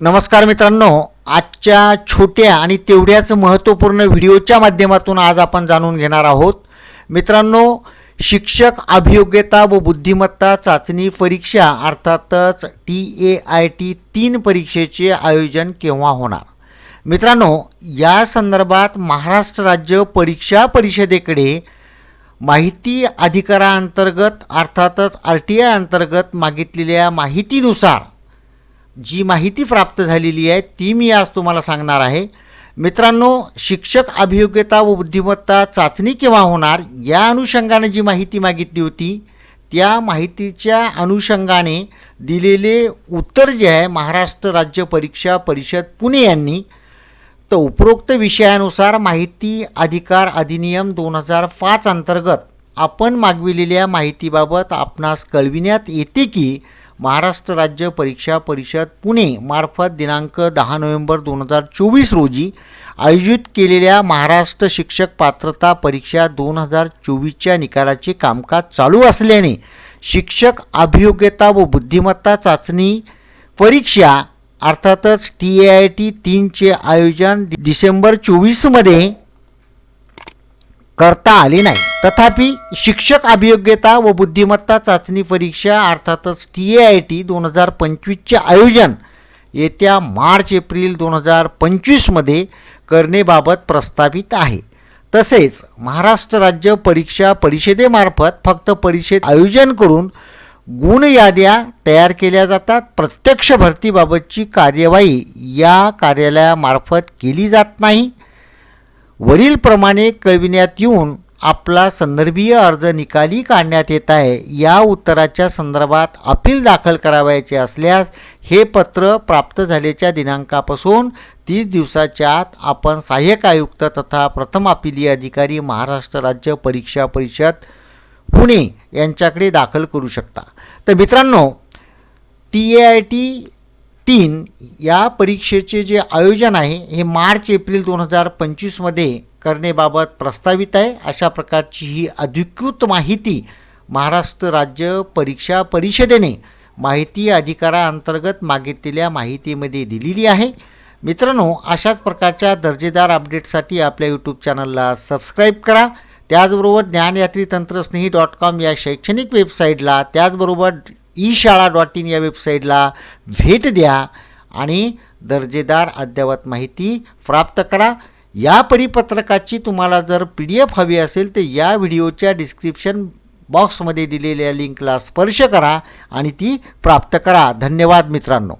नमस्कार मित्रांनो आजच्या छोट्या आणि तेवढ्याच महत्त्वपूर्ण व्हिडिओच्या माध्यमातून आज आपण जाणून घेणार आहोत. मित्रांनो शिक्षक अभियोग्यता व बुद्धिमत्ता चाचणी परीक्षा अर्थातच टी ए आय टी तीन परीक्षेचे आयोजन केव्हा होणार? मित्रांनो या संदर्भात महाराष्ट्र राज्य परीक्षा परिषदेकडे माहिती अधिकाराअंतर्गत अर्थातच आर टी आय अंतर्गत मागितलेल्या माहितीनुसार जी माहिती प्राप्त झालेली आहे ती मी आज तुम्हाला सांगणार आहे. मित्रांनो शिक्षक अभियोग्यता व बुद्धिमत्ता चाचणी केव्हा होणार या अनुषंगाने जी माहिती मागितली होती त्या माहितीच्या अनुषंगाने दिलेले उत्तर जे आहे महाराष्ट्र राज्य परीक्षा परिषद पुणे यांनी तर उपरोक्त विषयानुसार माहिती अधिकार अधिनियम दोन हजार पाच अंतर्गत आपण मागविलेल्या माहितीबाबत आपणास कळविण्यात येते की महाराष्ट्र राज्य परीक्षा परिषद पुणे मार्फत दिनांक दहा नोव्हेंबर दोन हजार चोवीस रोजी आयोजित केलेल्या महाराष्ट्र शिक्षक पात्रता परीक्षा दोन हजार चोवीसच्या निकालाचे कामकाज चालू असल्याने शिक्षक अभियोग्यता व बुद्धिमत्ता चाचणी परीक्षा अर्थातच टी ए आय टी तीनचे आयोजन डिसेंबर चोवीसमध्ये करता आले नाही. तथापि शिक्षक अभियोग्यता व बुद्धिमत्ता चाचणी परीक्षा अर्थातच टी ए आय टी दोन हजार पंचवीसचे आयोजन येत्या मार्च एप्रिल दोन हजार पंचवीसमध्ये करणेबाबत प्रस्तावित आहे. तसेच महाराष्ट्र राज्य परीक्षा परिषदेमार्फत फक्त परिषद आयोजन करून गुण याद्या तयार केल्या जातात. प्रत्यक्ष भरतीबाबतची कार्यवाही या कार्यालयामार्फत केली जात नाही. वरीलप्रमाणे कळविण्यात येऊन आपला संदर्भीय अर्ज निकाली काढण्यात येत आहे. या उत्तराच्या संदर्भात अपील दाखल करावयाचे असल्यास हे पत्र प्राप्त झाल्याच्या दिनांकापासून तीस दिवसाच्या आत आपण सहाय्यक आयुक्त तथा प्रथम अपिलीय अधिकारी महाराष्ट्र राज्य परीक्षा परिषद पुणे यांच्याकडे दाखल करू शकता. तर मित्रांनो टी ए आय टी तीन या परीक्षेचे जे आयोजन आहे हे मार्च एप्रिल दोन हजार पंचवीसमध्ये करण्याबाबत प्रस्तावित आहे. अशा प्रकारची ही अधिकृत माहिती महाराष्ट्र राज्य परीक्षा परिषदेने माहिती अधिकाराअंतर्गत मागितलेल्या माहितीमध्ये दिलेली आहे. मित्रांनो अशाच प्रकारच्या दर्जेदार अपडेटसाठी आपल्या यूट्यूब चॅनलला सबस्क्राईब करा. त्याचबरोबर ज्ञानयात्री तंत्रस्नेही डॉट कॉम या शैक्षणिक वेबसाईटला त्याचबरोबर ई शाळा डॉट इन या वेबसाईटला भेट द्या आणि दर्जेदार अद्ययावत माहिती प्राप्त करा. या परिपत्रकाची तुम्हाला जर पी डी एफ हवी असेल तर या व्हिडिओच्या डिस्क्रिप्शन बॉक्समध्ये दिलेल्या लिंकला स्पर्श करा आणि ती प्राप्त करा. धन्यवाद मित्रांनो.